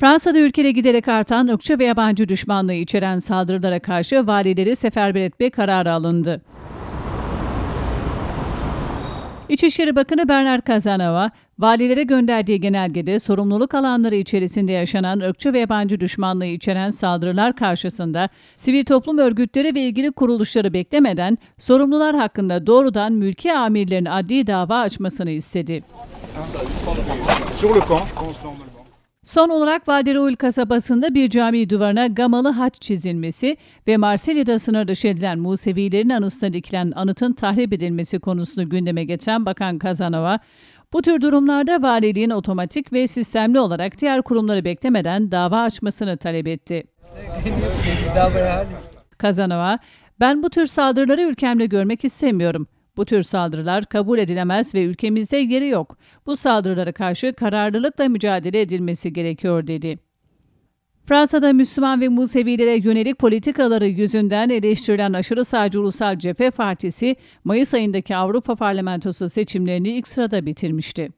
Fransa'da ülkede giderek artan ırkçı ve yabancı düşmanlığı içeren saldırılara karşı valileri seferber etme kararı alındı. İçişleri Bakanı Bernard Cazeneuve, valilere gönderdiği genelgede sorumluluk alanları içerisinde yaşanan ırkçı ve yabancı düşmanlığı içeren saldırılar karşısında sivil toplum örgütleri ve ilgili kuruluşları beklemeden sorumlular hakkında doğrudan mülki amirlerin adli dava açmasını istedi. Son olarak Valderoul kasabasında bir cami duvarına gamalı haç çizilmesi ve Marsilya'da sınır dışı edilen Musevilerin anısına dikilen anıtın tahrip edilmesi konusunu gündeme getiren Bakan Kazanova, bu tür durumlarda valiliğin otomatik ve sistemli olarak diğer kurumları beklemeden dava açmasını talep etti. Kazanova, ben bu tür saldırıları ülkemde görmek istemiyorum. Bu tür saldırılar kabul edilemez ve ülkemizde yeri yok. Bu saldırılara karşı kararlılıkla mücadele edilmesi gerekiyor dedi. Fransa'da Müslüman ve Musevilere yönelik politikaları yüzünden eleştirilen aşırı sağcı Ulusal Cephe Partisi, Mayıs ayındaki Avrupa Parlamentosu seçimlerini ilk sırada bitirmişti.